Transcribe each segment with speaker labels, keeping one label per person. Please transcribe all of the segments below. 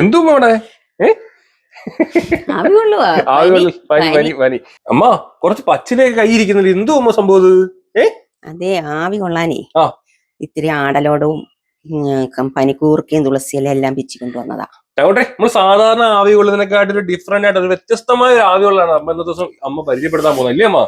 Speaker 1: എന്തും അവിടെ
Speaker 2: പനി,
Speaker 1: അമ്മ കുറച്ച് പച്ചിലേക്ക് കൈ ഇരിക്കുന്നില്ല എന്തോ അമ്മ സംഭവം?
Speaker 2: അതെ ആവി കൊള്ളാനേ. ഇത്തിരി ആടലോടവും പനിക്കൂർക്കയും തുളസിയിലും എല്ലാം പിച്ചു കൊണ്ടുവന്നതാ.
Speaker 1: ആവട്ടെ നമ്മൾ സാധാരണ ആവി കൊള്ളുന്നതിനെക്കാട്ടിൽ ഡിഫറെന്റ് ആയിട്ട് വ്യത്യസ്തമായ ഒരു ആവി കൊള്ളാണ്. അമ്മ ഇന്നത്തെ ദിവസം അമ്മ പരിചയപ്പെടുത്താൻ പോകുന്നത്. അല്ലേ അമ്മ?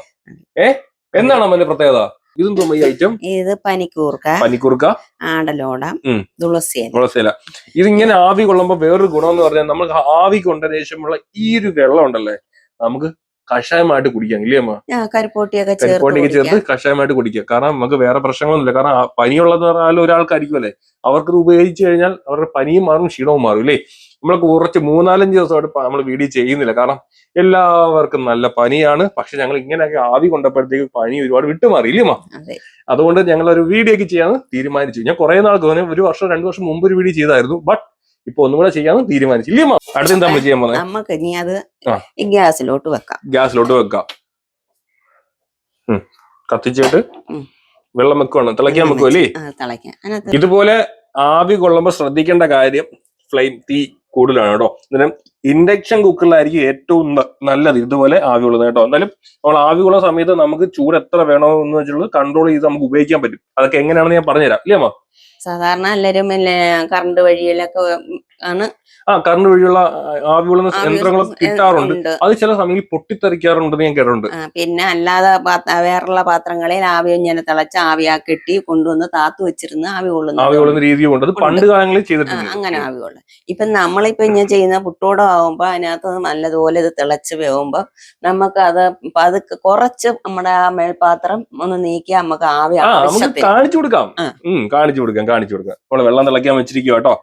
Speaker 1: ഏ? എന്താണ് അമ്മന്റെ പ്രത്യേകത? ഇതെന്തോ ഈ ഐറ്റം
Speaker 2: ഇത് പനിക്കൂർക്ക
Speaker 1: പനിക്കൂർക്ക
Speaker 2: ആടലോടം. തുളസിയില.
Speaker 1: തുളസിയില. ഇതിങ്ങനെ ആവി കൊള്ളുമ്പോ വേറൊരു ഗുണം എന്ന് പറഞ്ഞാൽ നമ്മൾ ആവി കൊണ്ട ശേഷമുള്ള ഈ ഒരു വെള്ളം ഉണ്ടല്ലേ? നമുക്ക് കഷായമായിട്ട് കുടിക്കാം ഇല്ലേ അമ്മ?
Speaker 2: കരിപ്പോട്ടിയൊക്കെ ചേർത്ത്
Speaker 1: കഷായമായിട്ട് കുടിക്കുക കാരണം നമുക്ക് വേറെ പ്രശ്നങ്ങളൊന്നുമില്ല. കാരണം ആ പനിയുള്ളതെന്ന് പറഞ്ഞാൽ ഒരാൾക്കായിരിക്കുമല്ലേ അവർക്ക് ഉപയോഗിച്ച് കഴിഞ്ഞാൽ അവരുടെ പനിയും മാറും ക്ഷീണവും മാറും ഇല്ലേ? നമ്മൾ കുറച്ച് മൂന്നാലഞ്ച് ദിവസമായിട്ട് നമ്മൾ വീഡിയോ ചെയ്യുന്നില്ല. കാരണം എല്ലാവർക്കും നല്ല പനിയാണ്. പക്ഷെ ഞങ്ങൾ ഇങ്ങനെയൊക്കെ ആവി കൊണ്ടപ്പോഴത്തേക്ക് പനി ഒരുപാട് വിട്ടുമാറി ഇല്ലേ അമ്മ?
Speaker 2: അതെ.
Speaker 1: അതുകൊണ്ട് ഞങ്ങൾ ഒരു വീഡിയോ ഒക്കെ ചെയ്യാന്ന് തീരുമാനിച്ചു. ഞാൻ കുറെ നാൾ തോന്നി ഒരു വർഷം രണ്ടു വർഷം മുമ്പ് ഒരു വീഡിയോ ചെയ്തായിരുന്നു. ബട്ട് ഇപ്പൊ ഒന്നും കൂടെ ചെയ്യാന്ന് തീരുമാനിച്ചു. ഇല്ലേ അടുത്ത് എന്താ നമ്മൾ ചെയ്യാൻ പോകുന്നത്
Speaker 2: നമുക്ക് ഇനി അത് ഈ ഗ്യാസിലോട്ട് വെക്കാം.
Speaker 1: ഗ്യാസിലോട്ട് വെക്കാം. കത്തിച്ചിട്ട് വെള്ളം വെക്കുവാണ്. തിളയ്ക്കാൻ വെക്കുമല്ലേ ഇതുപോലെ ആവി കൊള്ളുമ്പോൾ ശ്രദ്ധിക്കേണ്ട കാര്യം ഫ്ലെയിം തീ കൂടുതലാണ് കേട്ടോ. അന്നേരം ഇൻഡക്ഷൻ കുക്കറിലായിരിക്കും ഏറ്റവും നല്ലത് ഇതുപോലെ ആവി കൊള്ളുന്നത് കേട്ടോ. എന്നാലും നമ്മൾ ആവി കൊള്ളുന്ന സമയത്ത് നമുക്ക് ചൂട് എത്ര വേണോ എന്ന് വെച്ചിട്ടുള്ളത് കൺട്രോൾ ചെയ്ത് നമുക്ക് ഉപയോഗിക്കാൻ പറ്റും. അതൊക്കെ എങ്ങനെയാണെന്ന് ഞാൻ പറഞ്ഞുതരാം. ഇല്ലേ അമ്മ?
Speaker 2: സാധാരണ എല്ലാരും കറണ്ട് വഴിയിലൊക്കെ ആണ്.
Speaker 1: ആ കറണ്ട് വഴിയുള്ള ആവി കൊള്ളുന്ന യന്ത്രങ്ങളും കിട്ടാറുണ്ട്. അത് ചില സമയങ്ങളിൽ പൊട്ടിത്തെറിക്കാറുണ്ടെന്ന് ഞാൻ കേട്ടിട്ടുണ്ട്.
Speaker 2: പിന്നെ അല്ലാതെ വേറുള്ള പാത്രങ്ങളിൽ ആവി ഇങ്ങനെ തിളച്ച് ആവിയാ കെട്ടി കൊണ്ടുവന്ന് താത്തു വെച്ചിരുന്ന് ആവി കൊള്ളുന്നു
Speaker 1: ആവി കൊള്ളുന്ന രീതിയും ഉണ്ട്. അത് പണ്ട് കാലങ്ങളിൽ ചെയ്തിട്ടുണ്ട്.
Speaker 2: അങ്ങനെ ആവി കൊള്ളും ഇപ്പൊ നമ്മളിപ്പോ ഇങ്ങനെ ചെയ്യുന്ന പുട്ടോടം ആവുമ്പോ അതിനകത്ത് നല്ലതുപോലെ ഇത് തിളച്ച് വേവുമ്പോ നമുക്ക് അത് പതുക്കെ കുറച്ച് നമ്മുടെ ആ മേൽപാത്രം ഒന്ന് നീക്കി നമുക്ക് ആവി
Speaker 1: കാണിച്ചു കൊടുക്കാം. കാണിച്ചു കൊടുക്കാം കാണിച്ചു കൊടുക്കാം. വെള്ളം തിളയ്ക്കാൻ വെച്ചിരിക്കുക കേട്ടോ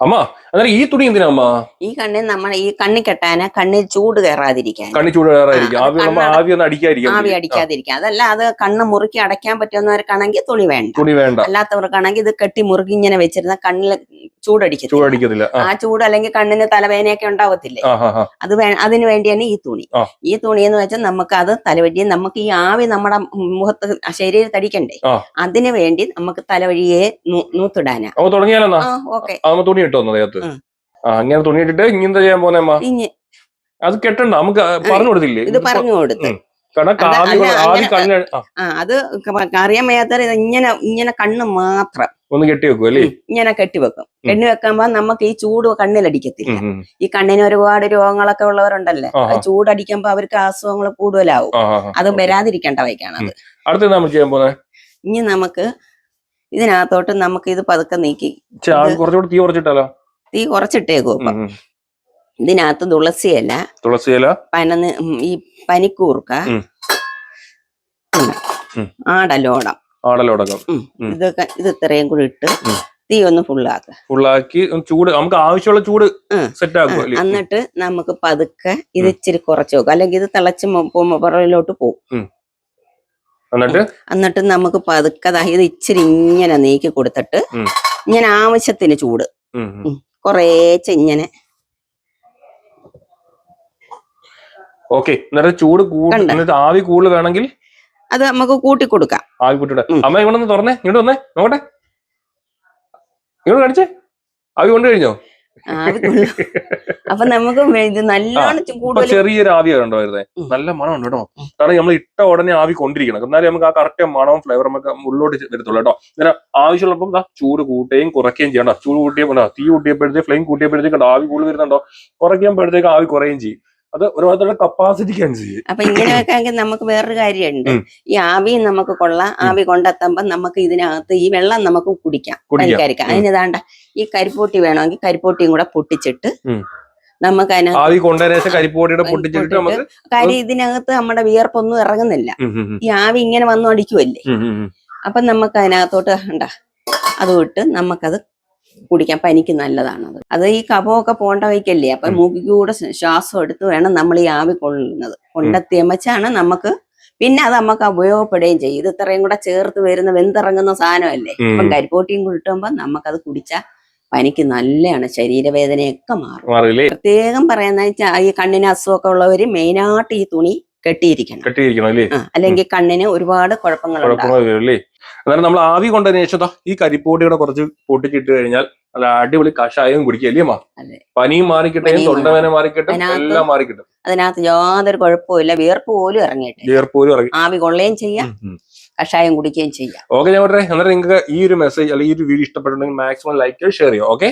Speaker 1: അമ്മ അന്നേരം ഈ തുണി എന്തിനാ അമ്മ?
Speaker 2: ഈ കണ്ണിൽ നമ്മൾ ഈ കണ്ണി കെട്ടാന് കണ്ണിൽ ചൂട് കയറാതിരിക്കാൻ.
Speaker 1: കണ്ണി ചൂട്
Speaker 2: കയറാതിരിക്കും
Speaker 1: ആവി നമ്മൾ ആവി ഒന്ന് അടിക്കാതിരിക്കും
Speaker 2: ആവി അടിക്കാതിരിക്കാൻ. അതല്ല അത് കണ്ണ് മുറുക്കി അടയ്ക്കാൻ പറ്റുന്നവർക്കാണെങ്കിൽ തുണി വേണ്ട.
Speaker 1: തുണി വേണ്ട.
Speaker 2: അല്ലാത്തവർക്കാണെങ്കിൽ ഇത് കെട്ടി മുറുക്കി ഇങ്ങനെ വെച്ചിരുന്ന കണ്ണിൽ ചൂടടിക്കും
Speaker 1: ചൂടടിക്കത്തില്ല. ആ.
Speaker 2: ചൂട് അല്ലെങ്കിൽ കണ്ണിന് തലവേദനയൊക്കെ ഉണ്ടാവത്തില്ലേ. അത് വേ അതിന് വേണ്ടിയാണ് ഈ തുണി. ഈ തുണി എന്ന് വെച്ചാൽ നമുക്ക് അത് തലവഴി നമുക്ക് ഈ ആവി നമ്മുടെ മുഖത്ത് ശരീരത്തിൽ അടിക്കണ്ടേ അതിനു വേണ്ടി നമുക്ക് തലവഴിയെ നൂത്തിടാനാ. ഓക്കെ.
Speaker 1: തുണി ഇട്ടോ വന്നു ദേഹത്ത്. ആ അങ്ങനെ തുണി ഇട്ടിട്ട് ഇങ്ങനത്തെ ചെയ്യാൻ പോന്നെ അത് കെട്ടണ്ട നമുക്ക് പറഞ്ഞു കൊടുത്തില്ലേ?
Speaker 2: ഇത് പറഞ്ഞു കൊടുത്തു. അത് അറിയാൻ വയ്യാത്തവർ ഇത് ഇങ്ങനെ ഇങ്ങനെ കണ്ണ് മാത്രം.
Speaker 1: ഒന്ന് കെട്ടി വെക്കും അല്ലേ?
Speaker 2: ഇങ്ങനെ കെട്ടി വെക്കും. കെട്ടി വെക്കുമ്പോ നമുക്ക് ഈ ചൂട് കണ്ണിലടിക്കത്തില്ല. ഈ കണ്ണിന് ഒരുപാട് രോഗങ്ങളൊക്കെ ഉള്ളവരുണ്ടല്ലേ. ചൂടടിക്കുമ്പോ അവർക്ക് അസുഖങ്ങൾ കൂടുതലാവും. അത് വരാതിരിക്കേണ്ട വയ്ക്കാണ് അത്.
Speaker 1: അടുത്ത
Speaker 2: ഇനി നമുക്ക് ഇതിനകത്തോട്ട് നമുക്ക് ഇത് പതുക്കെ നീക്കി.
Speaker 1: കുറച്ചുകൂടി തീ കുറച്ചിട്ടാലോ?
Speaker 2: തീ കുറച്ചിട്ടേക്കും
Speaker 1: ഉം.
Speaker 2: ഇതിനകത്ത് തുളസിയില
Speaker 1: തുളസി ഇല.
Speaker 2: പനന്ന് ഈ പനിക്കൂർക്ക. ആടലോടം.
Speaker 1: ആടലോടകം.
Speaker 2: ഇതൊക്കെ ഇത് ഇത്രയും കൂടി ഇട്ട്. തീ ഒന്ന് ഫുള്ളാക്കുക.
Speaker 1: ഫുള്ളാക്കി ചൂട് നമുക്ക് ആവശ്യമുള്ള ചൂട്. സെറ്റ് ആക്കും
Speaker 2: എന്നിട്ട് നമുക്ക് പതുക്കെ ഇത് ഇച്ചിരി കുറച്ച് വെക്കും. അല്ലെങ്കിൽ ഇത് തിളച്ച് പുറകിലോട്ട് പോകും
Speaker 1: എന്നിട്ട്?
Speaker 2: എന്നിട്ട് നമുക്ക് പതുക്കെ ഇത് ഇച്ചിരി ഇങ്ങനെ നീക്കി കൊടുത്തിട്ട്. ഇങ്ങനെ ആവശ്യത്തിന് ചൂട്. കൊറേച്ച. ഇങ്ങനെ.
Speaker 1: ഓക്കെ എന്നിട്ട് ചൂട് എന്നിട്ട് ആവി കൂടുതൽ വേണമെങ്കിൽ
Speaker 2: അത് നമുക്ക് കൂട്ടി കൊടുക്കാം.
Speaker 1: ആവി കൂട്ടിട്ട് അമ്മ ഇവിടെ ഒന്ന് തുറന്നേ ഇങ്ങോട്ട് വന്നേ നോക്കട്ടെ. ഇങ്ങോട്ട് കാണിച്ചേ. ആവി കൊണ്ടു കഴിഞ്ഞോ.
Speaker 2: അപ്പൊ നമുക്ക് ഇത് നല്ലോണം കൂടുതൽ
Speaker 1: ചെറിയൊരു ആവി
Speaker 2: ഉണ്ടായിരുന്നേ
Speaker 1: നല്ല മണം ഉണ്ട് കേട്ടോ. കാരണം നമ്മൾ ഇട്ട ഉടനെ ആവി കൊണ്ടിരിക്കണം. എന്നാലും നമുക്ക് ആ കറക്റ്റ് മണവും ഫ്ലേവറും ഒക്കെ ഉള്ളോട്ട് വരത്തുള്ളൂ കേട്ടോ. ഇങ്ങനെ ആവശ്യമുള്ളപ്പം ചൂട് കൂട്ടുകയും കുറയ്ക്കുകയും ചെയ്യണം ചൂട് കൂട്ടിയപ്പോ ദാ തീ കൂട്ടിയപ്പോഴത്തേക്ക് ഫ്ലെയിം കൂട്ടിയപ്പോഴത്തേക്ക് ആവി കൂടുതൽ വരുന്നുണ്ടോ? കുറയ്ക്കുമ്പോഴത്തേക്ക് ആവി കുറയുകയും ചെയ്യും. അത് ഒരുപാട് കപ്പാസിറ്റിക്ക് അനുസരിച്ച്
Speaker 2: അപ്പൊ ഇങ്ങനെയൊക്കെ ആണെങ്കിൽ നമുക്ക് വേറൊരു കാര്യമുണ്ട്. ഈ ആവി നമുക്ക് കൊള്ളാം. ആവി കൊണ്ടെത്തുമ്പോ നമുക്ക് ഇതിനകത്ത് ഈ വെള്ളം നമുക്ക് കുടിക്കാം. പനിക്കരിക്കാം അതിന് ഈ കരിപ്പൂട്ടി വേണമെങ്കിൽ കരിപ്പൂട്ടിയും കൂടെ പൊട്ടിച്ചിട്ട്. നമുക്ക് അതിനകത്ത് കാര്യം ഇതിനകത്ത് നമ്മുടെ വിയർപ്പൊന്നും ഇറങ്ങുന്നില്ല. ഈ ആവി ഇങ്ങനെ വന്നു അടിക്കുമല്ലേ. അപ്പൊ നമുക്ക് അതിനകത്തോട്ട് ഉണ്ട. അത് വിട്ട് നമുക്കത് കുടിക്കാം. പനിക്ക് നല്ലതാണത് അത്. ഈ കഫമൊക്കെ പോണ്ട വയ്ക്കല്ലേ അപ്പൊ. മൂക്കിക്കൂടെ ശ്വാസം എടുത്ത് വേണം നമ്മൾ ഈ ആവി കൊള്ളുന്നത്. കൊണ്ടെത്തിയമ്മച്ചാണ് നമുക്ക് പിന്നെ അത് നമുക്ക് ഉപയോഗപ്പെടുകയും ചെയ്യും. ഇത് ഇത്രയും കൂടെ ചേർത്ത് വരുന്ന വെന്തിറങ്ങുന്ന സാധനമല്ലേ?
Speaker 1: അപ്പൊ
Speaker 2: അപ്പം കരിപ്പോട്ടിയും കിട്ടുമ്പോൾ നമുക്കത് കുടിച്ചാൽ പനിക്ക് നല്ലതാണ് ശരീരവേദനയൊക്കെ മാറും. പ്രത്യേകം പറയുന്ന വെച്ചാൽ ഈ കണ്ണിന് അസുഖമൊക്കെ ഉള്ളവര് മെയിനായിട്ട് ഈ തുണി കെട്ടിയിരിക്കണം.
Speaker 1: കെട്ടിയിരിക്കണം അല്ലേ?
Speaker 2: അല്ലെങ്കിൽ കണ്ണിന് ഒരുപാട്
Speaker 1: കുഴപ്പങ്ങൾ അല്ലേ? അന്നേരം നമ്മൾ ആവി കൊണ്ടതിന് ശേഷം ഈ കരിപ്പൂട്ടിയുടെ കുറച്ച് പൊട്ടിച്ചിട്ട് കഴിഞ്ഞാൽ നല്ല അടിപൊളി കഷായം കുടിക്കുക അല്ലേ. പനിയും മാറിക്കിട്ടും തൊണ്ടവേന മാറിക്കിട്ടും
Speaker 2: അതിനകത്ത്
Speaker 1: എല്ലാം മാറിക്കിട്ടും.
Speaker 2: അതിനകത്ത് യാതൊരു കുഴപ്പമില്ല വിയർപ്പ് പോലും ഇറങ്ങിയിട്ട്
Speaker 1: വിയർപ്പോലും ഇറങ്ങി
Speaker 2: ആവി കൊള്ളുകയും ചെയ്യാം. കഷായം കുടിക്കുകയും ചെയ്യാം.
Speaker 1: ഓക്കെ ഞാൻ പറഞ്ഞേ എന്നാൽ നിങ്ങൾക്ക് ഈ ഒരു മെസ്സേജ് അല്ലെങ്കിൽ ഈ ഒരു വീഡിയോ ഇഷ്ടപ്പെട്ടുണ്ടെങ്കിൽ മാക്സിമം ലൈക്ക് ഷെയർ ചെയ്യുക. ഓക്കെ